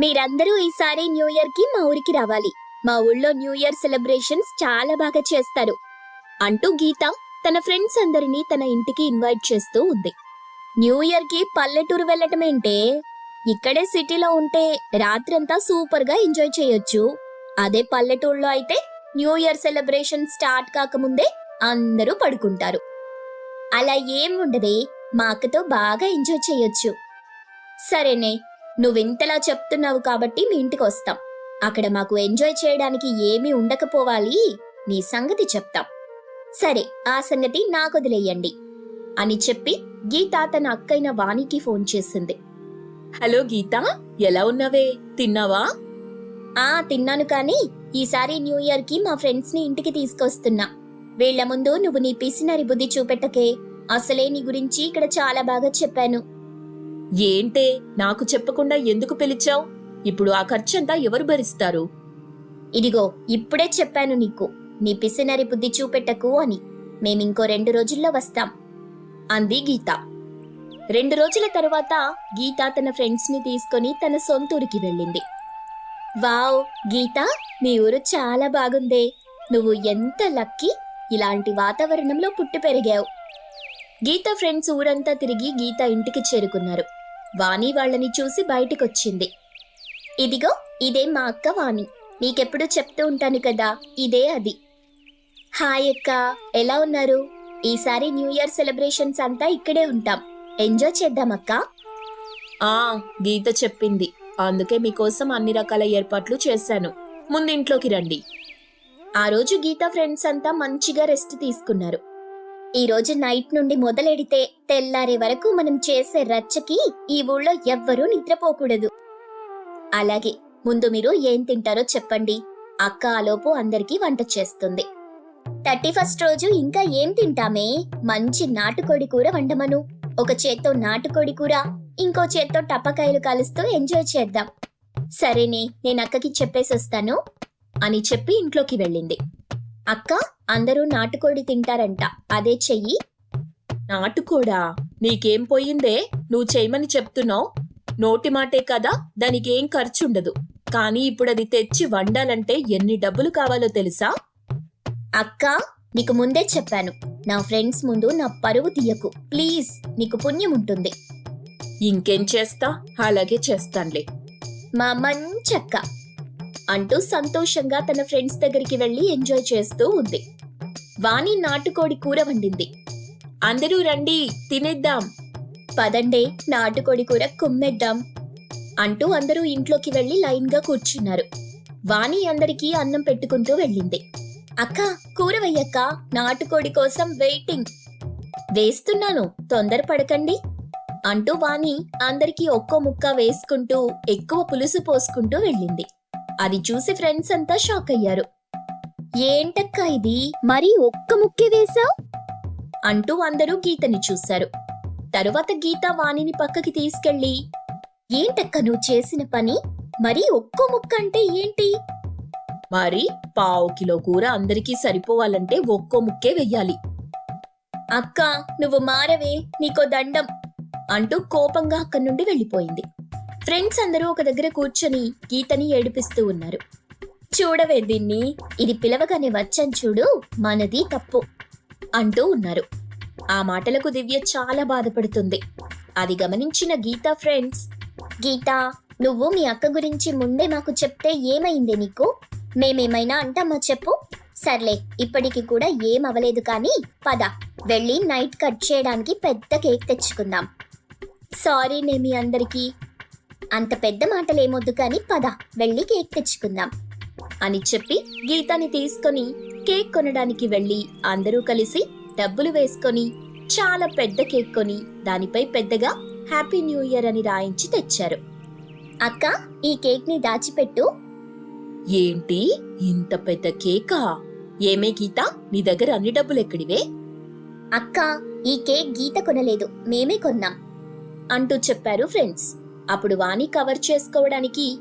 మీరందరూ ఈసారి న్యూ ఇయర్కి మా ఊరికి రావాలి. మా ఊళ్ళో న్యూ ఇయర్ సెలబ్రేషన్స్ చాలా బాగా చేస్తారు. అంటూ గీత తన ఫ్రెండ్స్ అందరినీ తన ఇంటికి ఇన్వైట్ చేస్తూ ఉంది. న్యూ ఇయర్కి పల్లెటూరు వెళ్ళటమేంటే ఇక్కడే సిటీలో ఉంటే రాత్రంతా సూపర్గా ఎంజాయ్ చేయొచ్చు. అదే పల్లెటూరులో అయితే న్యూ ఇయర్ సెలబ్రేషన్ స్టార్ట్ కాకముందే అందరూ పడుకుంటారు. అలా ఏం ఉండదే మా అక్కతో బాగా ఎంజాయ్ చేయొచ్చు. సరేనే నువ్వింతలా చెప్తున్నావు కాబట్టి మీ ఇంటికి వస్తాం. అక్కడ మాకు ఎంజాయ్ చేయడానికి ఏమీ ఉండకపోవాలి. నీ సంగతి చెప్తాం. సరే ఆ సంగతి నాకొదిలేయండి అని చెప్పి గీత తన అక్కైన వాణికి ఫోన్ చేసింది. హలో గీత ఎలా ఉన్నావే? తిన్నావా? ఆ తిన్నాను కానీ ఈసారి న్యూ ఇయర్కి మా ఫ్రెండ్స్ని ఇంటికి తీసుకొస్తున్నా. వీళ్ళ ముందు నువ్వు నీ పిసినరి బుద్ధి చూపెట్టకే. అసలే నీ గురించి ఇక్కడ చాలా బాగా చెప్పాను. ఏంటే నాకు చెప్పకుండా ఎందుకు పిలిచావు? ఇప్పుడు ఆ ఖర్చంతా ఎవరు భరిస్తారు? ఇదిగో ఇప్పుడే చెప్పాను నీకు. నీ పిసినరి బుద్ధి చూపెట్టకు అని. మేమింకో రెండు రోజుల్లో వస్తాం. అంది గీత. రెండు రోజుల తర్వాత గీత తన ఫ్రెండ్స్ని తీసుకొని తన సొంతూరికి వెళ్ళింది. వావ్ గీత మీ ఊరు చాలా బాగుందే. నువ్వు ఎంత లక్కీ! ఇలాంటి వాతావరణంలో పుట్టి పెరిగావు. గీత ఫ్రెండ్స్ ఊరంతా తిరిగి గీత ఇంటికి చేరుకున్నారు. వాణి వాళ్ళని చూసి బయటికొచ్చింది. ఇదిగో ఇదే మా అక్క వాణి. నీకెప్పుడు చెప్తూ ఉంటాను కదా ఇదే అది. హాయ్ అక్క ఎలా ఉన్నారు? ఈసారి న్యూ ఇయర్ సెలబ్రేషన్స్ అంతా ఇక్కడే ఉంటాం. ఎంజాయ్ చేద్దాం అక్క. ఆ గీత చెప్పింది. అందుకే మీకోసం అన్ని రకాల ఏర్పాట్లు చేశాను. ముందు ఇంట్లోకి రండి. ఆ రోజు గీత ఫ్రెండ్స్ అంతా మంచిగా రెస్ట్ తీసుకున్నారు. ఈ రోజు నైట్ నుండి మొదలెడితే తెల్లారే వరకు మనం చేసే రచ్చకి ఈ ఊళ్ళో ఎవ్వరూ నిద్రపోకూడదు. అలాగే ముందు మీరు ఏం తింటారో చెప్పండి. అక్క ఆలోపు అందరికీ వంట చేస్తుంది. థర్టీ ఫస్ట్ రోజు ఇంకా ఏం తింటామే? మంచి నాటుకోడి కూర వండమను. ఒక చేత్తో నాటుకోడి కూర ఇంకో చేత్తో టపకాయలు కాలుస్తూ ఎంజాయ్ చేద్దాం. సరేనే నేను అక్కకి చెప్పేసి వస్తాను అని చెప్పి ఇంట్లోకి వెళ్ళింది. అక్క అందరూ నాటుకోడి తింటారంట. అదే చెయ్యి. నాటుకోడా? నీకేం పోయిందే? నువ్వు చేయమని చెప్తున్నావు. నోటి మాటే కదా దానికేం ఖర్చుండదు. కానీ ఇప్పుడు అది తెచ్చి వండాలంటే ఎన్ని డబ్బులు కావాలో తెలుసా? అక్క నీకు ముందే చెప్పాను. నా ఫ్రెండ్స్ ముందు నా పరువు తీయకు. ప్లీజ్ నీకు పుణ్యం ఉంటుంది. ఇంకేం చేస్తా? అలాగే చేస్తానులే. మా మంచక్క. అంటూ సంతోషంగా తన ఫ్రెండ్స్ దగ్గరికి వెళ్ళి ఎంజాయ్ చేస్తూ ఉంది. వాణి నాటుకోడి కూర వండింది. అందరూ రండి తినేద్దాం. పదండే నాటుకోడి కూర కుమ్మెద్దాం అంటూ అందరూ ఇంట్లోకి వెళ్ళి లైన్గా కూర్చున్నారు. వాణి అందరికీ అన్నం పెట్టుకుంటూ వెళ్ళింది. అక్క కూర వెయ్యక్క నాటుకోడి కోసం వెయిటింగ్. వేస్తున్నాను తొందరపడకండి అంటూ వాణి అందరికీ ఒక్కో ముక్క వేసుకుంటూ ఎక్కువ పులుసు పోసుకుంటూ వెళ్ళింది. అది చూసి ఫ్రెండ్స్ అంతా షాక్ అయ్యారు. ఏంటక్క ఇది? మరి ఒక్క ముక్కే వేశావు? అంటూ అందరూ గీతని చూశారు. తరువాత గీత వాణిని పక్కకి తీసుకెళ్ళి ఏంటక్క నువ్వు చేసిన పని? మరి ఒక్కో ముక్క అంటే ఏంటి? మరి పావు కిలో కూర అందరికీ సరిపోవాలంటే ఒక్కో ముక్కే వెయ్యాలి. అక్క నువ్వు మారవే నీకో దండం అంటూ కోపంగా అక్కడి నుండి వెళ్ళిపోయింది. ఫ్రెండ్స్ అందరూ ఒక దగ్గర కూర్చొని గీతని ఏడిపిస్తూ ఉన్నారు. చూడవే దీన్ని ఇది పిలవగానే వచ్చాను చూడు మనది తప్పు అంటూ ఉన్నారు. ఆ మాటలకు దివ్య చాలా బాధపడుతుంది. అది గమనించిన గీత ఫ్రెండ్స్ గీత నువ్వు మీ అక్క గురించి ముందే మాకు చెప్తే ఏమైంది నీకు? మేమేమైనా అంటామా చెప్పు? సర్లే ఇప్పటికి కూడా ఏం అవలేదు కానీ పద వెళ్ళి నైట్ కట్ చేయడానికి పెద్ద కేక్ తెచ్చుకుందాం. సారీ నే మీ అందరికీ అంత పెద్ద మాటలేమొద్దు కానీ పద వెళ్ళి కేక్ తెచ్చుకుందాం అని చెప్పి గీతాని తీసుకొని కేక్ కొనడానికి వెళ్ళి అందరూ కలిసి డబ్బులు వేసుకొని చాలా పెద్ద కేక్ కొని దానిపై పెద్దగా హ్యాపీ న్యూ ఇయర్ అని రాయించి తెచ్చారు. అక్క ఈ కేక్ని దాచిపెట్టు. ఏంటి? ఇంత పెద్ద కేకా? ఏమే గీత? నీ దగ్గర అన్ని డబ్బులు ఎక్కడివే అక్క ఈ కేక్ గీత కొనలేదు మేమే కొన్నాం అంటూ చెప్పారు ఫ్రెండ్స్. అప్పుడు వాణి కవర్ చేసుకోవడానికి.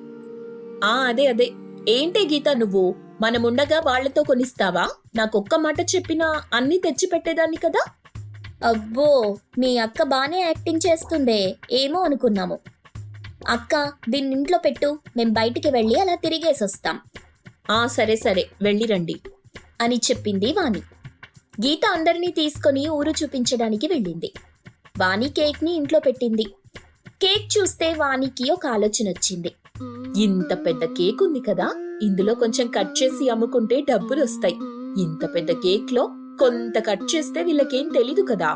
ఆ అదే అదే. ఏంటే గీత నువ్వు? మనముండగా వాళ్ళతో కొనిస్తావా? నాకొక్క మాట చెప్పినా అన్ని తెచ్చి పెట్టేదాన్ని కదా? అబ్బో మీ అక్క బానే యాక్టింగ్ చేస్తుందే. ఏమో అనుకున్నాము. అక్క దీన్ని ఇంట్లో పెట్టు. మేం బయటికి వెళ్ళి అలా తిరిగేసొస్తాం. ఆ సరే సరే. వెళ్ళిరండి అని చెప్పింది వాణి గీత అందరినీ తీసుకొని ఊరు చూపించడానికి వెళ్ళింది. వాణి కేక్ని ఇంట్లో పెట్టింది. కేక్ చూస్తే వాణికి ఒక ఆలోచన వచ్చింది. ఇంత పెద్ద కేక్ ఉంది కదా ఇందులో కొంచెం కట్ చేసి అమ్ముకుంటే డబ్బులు వస్తాయి. ఇంత పెద్ద కేక్లో కొంత కట్ చేస్తే వీళ్ళకేం తెలీదు కదా.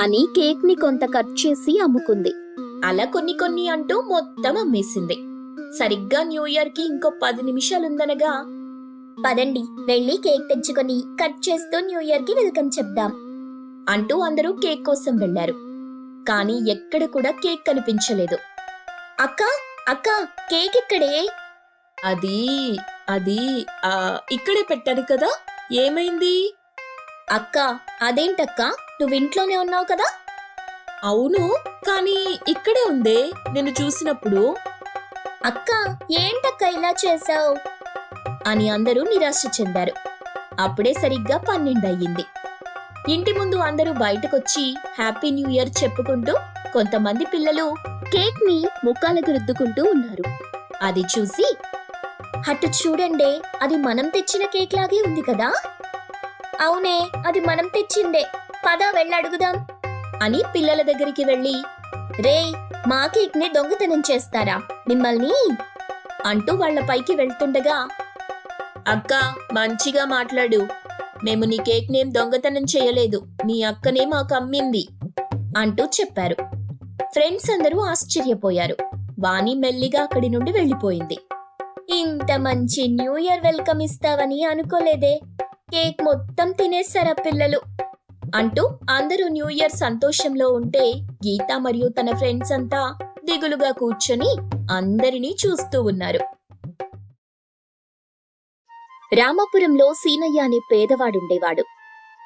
అని కేక్ని కొంత కట్ చేసి అమ్ముకుంది. అలా కొన్ని కొన్ని అంటూ మొత్తం అమ్మేసింది. సరిగ్గా న్యూ ఇయర్కి ఇంకో పది నిమిషాలుందనగా పదండి వెళ్ళి కేక్ తెచ్చుకొని కట్ చేస్తూ న్యూ ఇయర్కి వెల్కమ్ చెప్దాం అంటూ అందరూ కేక్ కోసం వెళ్ళారు కానీ ఎక్కడ కూడా కేక్ కనిపించలేదు. అక్క అక్క కేక్ ఇక్కడే. అది అది ఆ ఇక్కడే పెట్టాను కదా ఏమైంది? అక్క అదేంటక్క నువ్వు ఇంట్లోనే ఉన్నావు కదా? అవును కానీ ఇక్కడే ఉందే నేను చూసినప్పుడు. అక్క ఏంటక్క ఇలా చేసావు అని అందరూ నిరాశ చెందారు. అప్పుడే సరిగ్గా పన్నెండు అయ్యింది ఇంటి ముందు అందరూ బయటకొచ్చి హ్యాపీ న్యూ ఇయర్ చెప్పుకుంటూ కొంతమంది పిల్లలు కేక్ని ముఖాలకు రుద్దుకుంటూ ఉన్నారు. అది చూసి అటు చూడండి అది మనం తెచ్చిన కేక్ లాగే ఉంది కదా? అవునే అది మనం తెచ్చిందే. పదా వెళ్ళి అడుగుదాం. అని పిల్లల దగ్గరికి వెళ్ళి రే మా కేక్ని దొంగతనం చేస్తారా? మిమ్మల్ని? అంటూ వాళ్ళ పైకి వెళ్తుండగా అక్క మంచిగా మాట్లాడు. మేము నీ కేక్ నేమ్ దొంగతనం చేయలేదు. నీ అక్కనే మాకు అమ్మింది. అంటూ చెప్పారు. ఫ్రెండ్స్ అందరూ ఆశ్చర్యపోయారు. వాణి మెల్లిగా అక్కడి నుండి వెళ్ళిపోయింది. ఇంత మంచి న్యూ ఇయర్ వెల్కమ్ ఇస్తావని అనుకోలేదే. కేక్ మొత్తం తినేశారా పిల్లలు? అంటూ అందరూ న్యూ ఇయర్ సంతోషంలో ఉంటే గీత మరియు తన ఫ్రెండ్స్ అంతా దిగులుగా కూర్చొని అందరినీ చూస్తూ ఉన్నారు. రామాపురంలో సీనయ్య అనే పేదవాడుండేవాడు.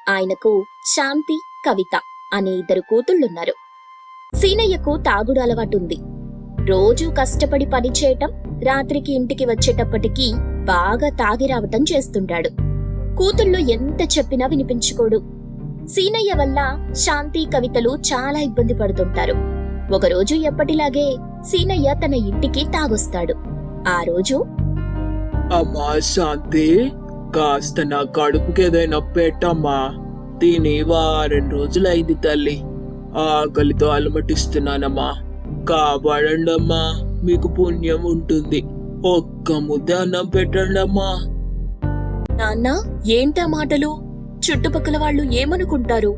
ఆయనకు శాంతి కవిత అనే ఇద్దరు కూతుళ్ళున్నారు. సీనయ్యకు తాగుడు అలవాటుంది. రోజూ కష్టపడి పని చేయటం రాత్రికి ఇంటికి వచ్చేటప్పటికి బాగా తాగి రావటం చేస్తుంటాడు. కూతుళ్ళు ఎంత చెప్పినా వినిపించుకోడు. సీనయ్య వల్ల శాంతి కవితలు చాలా ఇబ్బంది పడుతుంటారు. ఒకరోజు ఎప్పటిలాగే సీనయ్య తన ఇంటికి తాగొస్తాడు. ఆ రోజు అమ్మా శాంతి కాస్త నా కడుపుకి ఏదైనా పెట్టమ్మా. తిని వారం రోజులైంది తల్లి. ఆకలితో అలమటిస్తున్నానమ్మా. కాపాడండమ్మా మీకు పుణ్యం ఉంటుంది. ఒక్క ముద్ద అన్నం పెట్టండమ్మా. నాన్న ఏంటా మాటలు? చుట్టుపక్కల వాళ్ళు ఏమనుకుంటారు?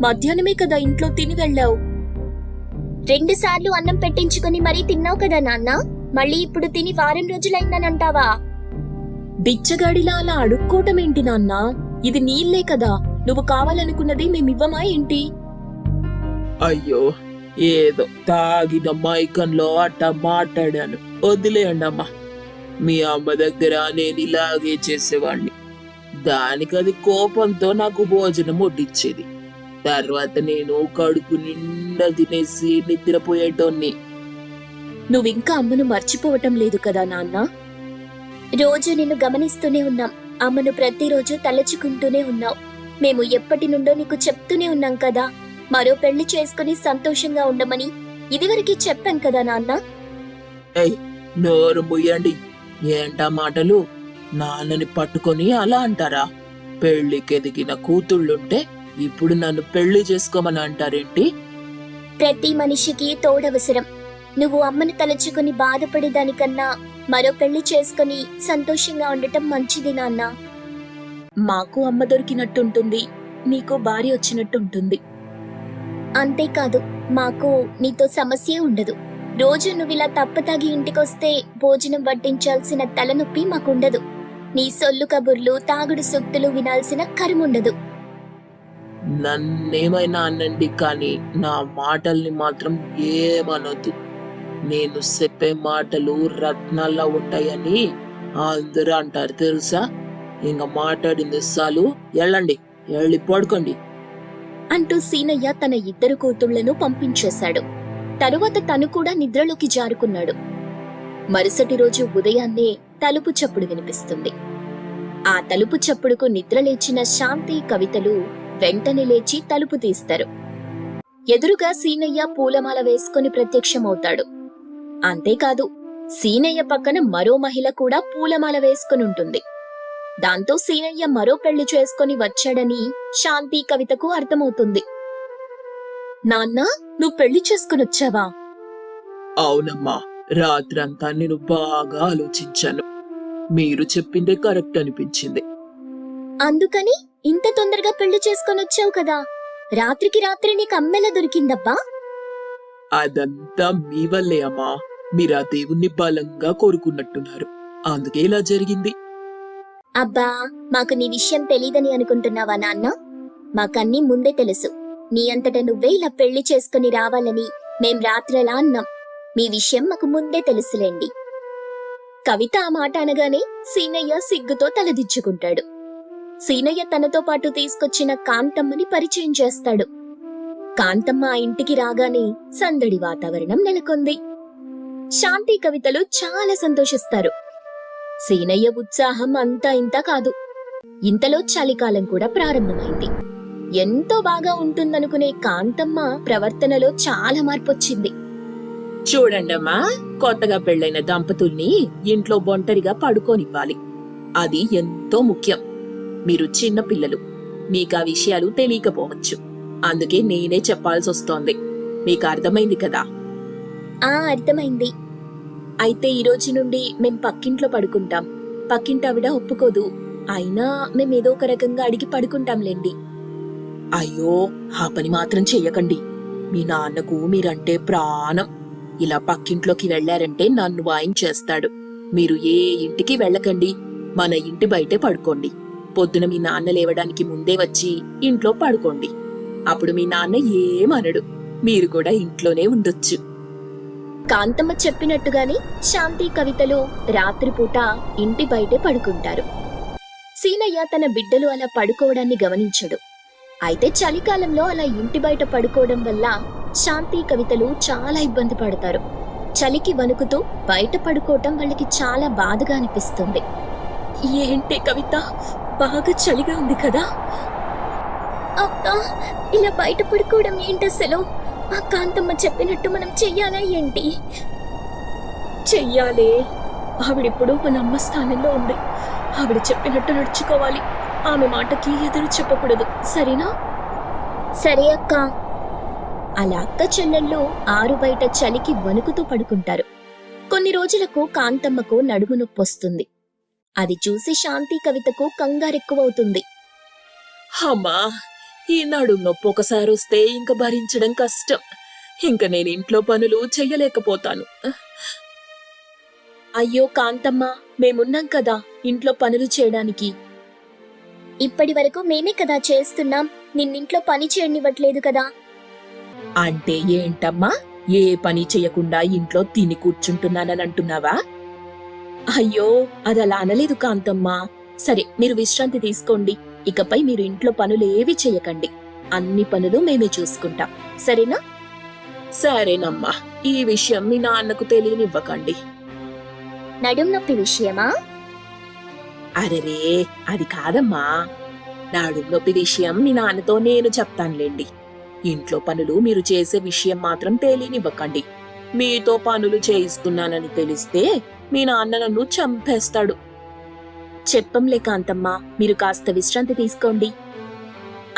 మధ్యాహ్నమే కదా ఇంట్లో తిని వెళ్ళావు. రెండు సార్లు అన్నం పెట్టించుకుని మరీ తిన్నావు కదా నాన్న? మళ్ళీ ఇప్పుడు తిని వారం రోజులైందనంటావా? బిచ్చగాడిలా అలా అడుక్కోవటం ఏంటి నాన్న? ఇది నీళ్ళే కదా. నువ్వు కావాలనుకున్నది మేమివ్వమా ఏంటి? అయ్యో ఏదో తాగిన మైకంలో అట్ట మాట్లాడాను. వదిలేయండి అమ్మా మీ అమ్మ దగ్గర నేను ఇలాగే చేసేవాణ్ణి. దానికి అది కోపంతో నాకు భోజనం వడ్డిచ్చేది. తర్వాత నేను కడుపు నిండా తినేసి నిద్రపోయేటోన్ని. నువ్వింకా అమ్మను మర్చిపోవటం లేదు కదా నాన్న? రోజు నిన్ను గమనిస్తూనే ఉన్నాం. అమ్మను ప్రతిరోజు తలచుకుంటూనే ఉన్నావు. మేము ఎప్పటి నుండో నీకు చెప్తూనే ఉన్నాం కదా. మరో పెళ్ళి చేసుకుని సంతోషంగా ఉండమని ఇదివరకు చెప్పాం కదా నాన్న. ఏయ్ నోరు ముయ్యండి. ఏంటా మాటలు? నాన్నని పట్టుకొని అలా అంటారా? పెళ్ళికి ఎదిగిన కూతుళ్ళుంటే ఇప్పుడు నన్ను పెళ్ళి చేసుకోమని అంటారేంటి? ప్రతి మనిషికి తోడవసరం. నువ్వు అమ్మను తలుచుకుని బాధపడేదానికన్నా మరో పెళ్ళి చేసుకుని సంతోషంగా ఉండటం మంచిది నాన్న. మాకు అమ్మ దొరికినట్టుంటుంది నీకు భార్య వచ్చినట్టుంటుంది. అంతేకాదు మాకు నీతో సమస్య ఉండదు. రోజు నువ్వు ఇలా తప్పతాగి ఇంటికొస్తే భోజనం వడ్డించాల్సిన తలనొప్పి మాకుండదు. నీ సొల్లు కబుర్లు తాగుడు సొత్తులు వినాల్సిన కరుముండదు. నన్నేమైనా అనండి కానీ నా మాటల్ని మాత్రం ఏమనొద్దు. నేను చెప్పే మాటలు రత్నాల్లో ఉంటాయని అందరూ అంటారు తెలుసా? ఇంక మాట్లాడింది చాలు. వెళ్ళండి వెళ్ళి పడుకోండి. అంటూ సీనయ్య తన ఇద్దరు కూతుళ్ళను పంపించేశాడు. తరువాత తను కూడా నిద్రలోకి జారుకున్నాడు. మరుసటి రోజు ఉదయాన్నే తలుపు చప్పుడు వినిపిస్తుంది. ఆ తలుపు చప్పుడుకు నిద్రలేచిన శాంతి కవితలు వెంటనే లేచి తలుపు తీస్తారు. ఎదురుగా సీనయ్య పూలమాల వేసుకుని ప్రత్యక్షమవుతాడు. అంతేకాదు సీనయ్య పక్కన మరో మహిళ కూడా పూలమాల వేసుకుని ఉంటుంది దాంతో సీనయ్య మరో పెళ్ళి చేసుకుని వచ్చాడని శాంతి కవితకు అర్థమవుతుంది. నాన్న నువ్వు పెళ్ళి చేసుకుని వచ్చావా అవునమ్మా రాత్రంతా నేను బాగా ఆలోచించాను. మీరు చెప్పిందే కరెక్ట్ అనిపించింది. అందుకని ఇంత తొందరగా పెళ్ళి చేసుకొని వచ్చావు కదా. రాత్రికి రాత్రి నీకు అమ్మెలా దొరికిందబ్బా. అదంతా మీ వల్లే అమ్మా. మీరు ఆ దేవుణ్ణి బలంగా కోరుకున్నట్టున్నారు. అందుకే ఇలా జరిగింది. అబ్బా మాకు నీ విషయం తెలీదని అనుకుంటున్నావా నాన్న? మాకన్నీ ముందే తెలుసు. నీ అంతట నువ్వే ఇలా పెళ్ళి చేసుకుని రావాలని మేం రాత్రలా అన్నాం. మీ విషయం మాకు ముందే తెలుసులేండి. కవిత ఆ మాట అనగానే సీనయ్య సిగ్గుతో తలదిచ్చుకుంటాడు. సీనయ్య తనతో పాటు తీసుకొచ్చిన కాంతమ్మని పరిచయం చేస్తాడు. కాంతమ్మ ఆ ఇంటికి రాగానే సందడి వాతావరణం నెలకొంది. శాంతి కవితలు చాలా సంతోషిస్తారు. సీనయ్య ఉత్సాహం అంతా ఇంత కాదు. ఇంతలో చలికాలం కూడా ప్రారంభమైంది. ఎంతో బాగా ఉంటుందనుకునే కాంతమ్మ ప్రవర్తనలో చాలా మార్పొచ్చింది. చూడండమ్మా కొత్తగా పెళ్ళైన దంపతుల్ని ఇంట్లో ఒంటరిగా పడుకోనివ్వాలి. అది ఎంతో ముఖ్యం. మీరు చిన్న పిల్లలు మీకు ఆ విషయాలు తెలియకపోవచ్చు. అందుకే నేనే చెప్పాల్సి వస్తోంది మీకు అర్థమైంది కదా? ఆ అర్థమైంది. అయితే ఈ రోజు నుండి మేం పక్కింట్లో పడుకుంటాం. పక్కింటి ఆవిడ ఒప్పుకోదు. అయినా మేమేదో ఏదో ఒక రకంగా అడిగి పడుకుంటాంలేండి. అయ్యో ఆ పని మాత్రం చెయ్యకండి. మీ నాన్నకు మీరంటే ప్రాణం. ఇలా పక్కింట్లోకి వెళ్ళారంటే నన్ను వాయించేస్తాడు మీరు ఏ ఇంటికి వెళ్ళకండి. మన ఇంటి బయటే పడుకోండి. పొద్దున మీ నాన్న లేవడానికి ముందే వచ్చి ఇంట్లో పడుకోండి. అప్పుడు మీ నాన్న ఏమనడు. మీరు కూడా ఇంట్లోనే ఉండొచ్చు. కాంతమ్మ చెప్పినట్టుగానే శాంతి కవితలు రాత్రిపూట ఇంటి బయటే పడుకుంటారు. సీనయ్య తన బిడ్డలు అలా పడుకోవడాన్ని గమనించడు. అయితే చలికాలంలో అలా ఇంటి బయట పడుకోవడం వల్ల శాంతి కవితలు చాలా ఇబ్బంది పడతారు. చలికి వణుకుతూ బయట పడుకోవటం వాళ్ళకి చాలా బాధగా అనిపిస్తుంది. ఏంటి కవిత? బాగా చలిగా ఉంది కదా? అక్క ఇలా బయట పడుకోవడం ఏంటి అసలు? ఆ కాంతమ్మ చెప్పినట్టు మనం చెయ్యాలా ఏంటి? చెయ్యాలే. ఆవిడిప్పుడు మన అమ్మ స్థానంలో ఉంది. ఆవిడ చెప్పినట్టు నడుచుకోవాలి. ఆమె మాటకి ఎదురు చెప్పకూడదు. సరేనా? సరే అక్క. అలా అక్క చెల్లెళ్ళు ఆరు బయట చలికి వణుకుతూ పడుకుంటారు. కొన్ని రోజులకు కాంతమ్మకు నడుము నొప్పి వస్తుంది అది చూసి శాంతి కవితకు కంగారెక్కువవుతుంది. అమ్మా ఈ నడుం నొప్పి ఒకసారి వస్తే ఇంక భరించడం కష్టం. ఇంక నేను ఇంట్లో పనులు చెయ్యలేకపోతాను అయ్యో కాంతమ్మ మేమున్నాం కదా ఇంట్లో పనులు చేయడానికి. ఇప్పటి వరకు మేమే కదా చేస్తున్నాం. నిన్నింట్లో పని చేయనివ్వట్లేదు కదా. అంటే ఏంటమ్మా? ఏ పని చేయకుండా ఇంట్లో తిని కూర్చుంటున్నానని అంటున్నావా? అయ్యో అదలా అనలేదు కాంతమ్మ. సరే మీరు విశ్రాంతి తీసుకోండి. ఇకపై మీరు ఇంట్లో పనులు ఏవి చేయకండి. అన్ని పనులు మేమే చూసుకుంటాం. సరేనా? సరేనమ్మా. ఈ విషయం మీ నాన్నకు తెలియనివ్వకండి. నడుం నొప్పి విషయమా? అరెరే అది కాదమ్మా. నాడు నొప్పి విషయం మీ నాన్నతో నేను చెప్తానులేండి. ఇంట్లో పనులు మీరు చేసే విషయం మాత్రం తెలియనివ్వకండి. మీతో పనులు చేయిస్తున్నానని తెలిస్తే మీ నాన్న నన్ను చంపేస్తాడు. చెప్పంలే కాంతమ్మ మీరు కాస్త విశ్రాంతి తీసుకోండి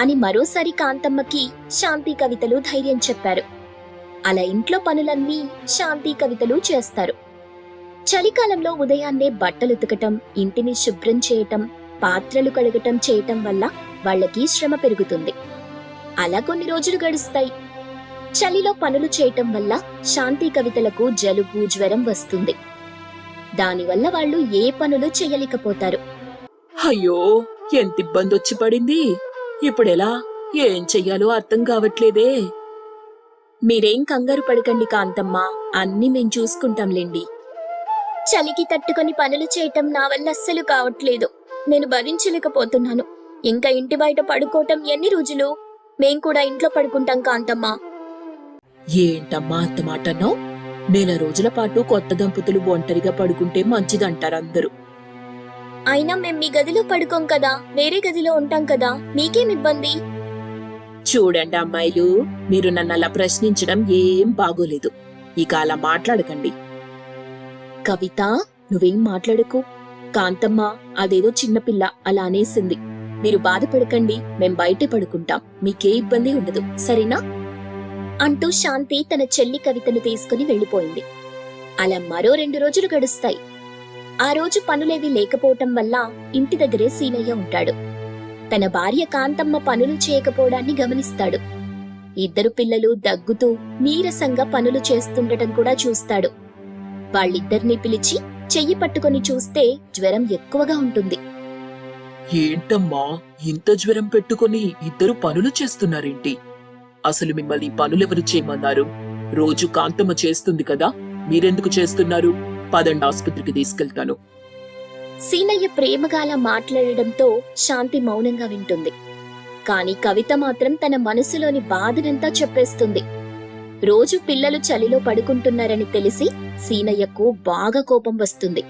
అని మరోసారి కాంతమ్మకి శాంతి కవితలు ధైర్యం చెప్పారు. అలా ఇంట్లో పనులన్నీ శాంతి కవితలు చేస్తారు. చలికాలంలో ఉదయాన్నే బట్టలు ఉతకటం ఇంటిని శుభ్రం చేయటం పాత్రలు కడగటం చేయటం వల్ల వాళ్ళకి శ్రమ పెరుగుతుంది. అలా కొన్ని రోజులు గడుస్తాయి. చలిలో పనులు చేయటం వల్ల శాంతి కవితలకు జలుబు జ్వరం వస్తుంది. దానివల్ల వాళ్ళు ఏ పనులు చేయలేకపోతారు. అయ్యో ఎంత ఇబ్బంది వచ్చి పడింది. ఇప్పుడెలా? ఏం చెయ్యాలో అర్థం కావట్లేదే. మీరేం కంగారు పడకండి కాంతమ్మ అన్ని మేం చూసుకుంటాంలేండి. చలికి తట్టుకొని పనులు చేయటం నా వల్ల అస్సలు కావట్లేదు. నేను భరించలేకపోతున్నాను. ఇంకా ఇంటి బయట పడుకోవటం ఎన్ని రోజులు? మేం కూడా ఇంట్లో పడుకుంటాం కాంతమ్మ. ఏంటమ్మా అంత మాటన్నావు? నెల రోజుల పాటు కొత్త దంపతులు ఒంటరిగా పడుకుంటే మంచిదంటారు అందరూ. అయినా మేం మీ గదిలో పడుకోం కదా వేరే గదిలో ఉంటాం కదా మీకేం ఇబ్బంది? చూడండి అమ్మాయిలు మీరు నన్ను అలా ప్రశ్నించడం ఏం బాగోలేదు. ఇక అలా మాట్లాడకండి. కవిత నువ్వేం మాట్లాడకు. కాంతమ్మ అదేదో చిన్నపిల్ల అలా అనేసింది. మీరు బాధపడకండి మేం బయటే పడుకుంటాం. మీకే ఇబ్బంది ఉండదు. సరేనా? అంటూ శాంతి తన చెల్లి కవితను తీసుకుని వెళ్ళిపోయింది. అలా మరో రెండు రోజులు గడుస్తాయి. ఆ రోజు పనులేవి లేకపోవటం వల్ల ఇంటి దగ్గరే సీనయ్య ఉంటాడు. తన భార్య కాంతమ్మ పనులు చేయకపోవడాన్ని గమనిస్తాడు. ఇద్దరు పిల్లలు దగ్గుతూ నీరసంగా పనులు చేస్తుండటం కూడా చూస్తాడు. వాళ్ళిద్దరినీ పిలిచి చెయ్యి పట్టుకొని చూస్తే జ్వరం ఎక్కువగా ఉంటుంది. ఏంటమ్మా ఇంత జ్వరం పెట్టుకుని ఇద్దరు పనులు చేస్తున్నారేంటి? అసలు మిమ్మల్ని పనులెవరు చేయమన్నారు? రోజు కాంతమ్మ చేస్తుంది కదా మీరెందుకు చేస్తున్నారు? పదండి ఆసుపత్రికి తీసుకెళ్తాను. సీనయ్య ప్రేమగా అలా మాట్లాడడంతో శాంతి మౌనంగా వింటుంది. కానీ కవిత మాత్రం తన మనసులోని బాధనంతా చెప్పేస్తుంది. రోజు పిల్లలు చలిలో పడుకుంటున్నారని తెలిసి సీనయ్యకు బాగా కోపం వస్తుంది.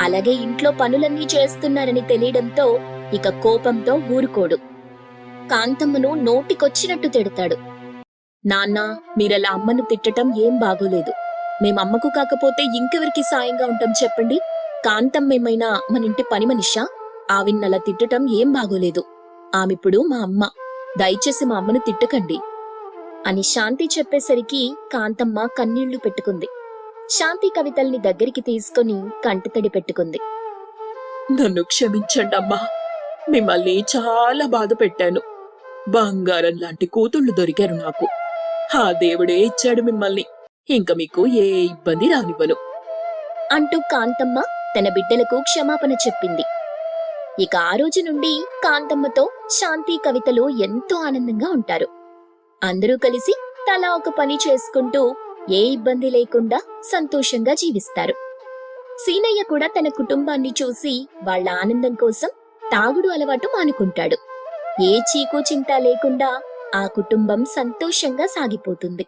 అలాగే ఇంట్లో పనులన్నీ చేస్తున్నారని తెలియడంతో ఇక కోపంతో ఊరుకోడు. కాంతమ్మను నోటికొచ్చినట్టు తిడతాడు. నాన్న మీరలా అమ్మను తిట్టటం ఏం బాగోలేదు. మేమమ్మకు కాకపోతే ఇంకెవరికి సాయంగా ఉంటాం చెప్పండి. కాంతమ్మేమైనా మన ఇంటి పని మనిషా? ఆవిన్నలా తిట్టటం ఏం బాగోలేదు. ఆమెప్పుడు మా అమ్మ. దయచేసి మా అమ్మను తిట్టకండి. అని శాంతి చెప్పేసరికి కాంతమ్మ కన్నీళ్ళు పెట్టుకుంది. శాంతి కవితల్ని దగ్గరికి తీసుకుని కంటితడి పెట్టుకుంది. నన్ను క్షమించండి అమ్మా మిమ్మల్ని చాలా బాధ పెట్టాను బంగారం లాంటి కూతుళ్ళు దొరికారు నాకు. ఆ దేవుడే ఇచ్చాడు మిమ్మల్ని. ఇంక మీకు ఏ ఇబ్బంది రానివ్వను. అంటూ కాంతమ్మ తన బిడ్డలకు క్షమాపణ చెప్పింది. ఇక ఆ రోజు నుండి కాంతమ్మతో శాంతి కవితలు ఎంతో ఆనందంగా ఉంటారు. అందరూ కలిసి తలా ఒక పని చేసుకుంటూ ఏ ఇబ్బంది లేకుండా సంతోషంగా జీవిస్తారు. సీనయ్య కూడా తన కుటుంబాన్ని చూసి వాళ్ళ ఆనందం కోసం తాగుడు అలవాటు మానుకుంటాడు. ఏ చీకు చింత లేకుండా ఆ కుటుంబం సంతోషంగా సాగిపోతుంది.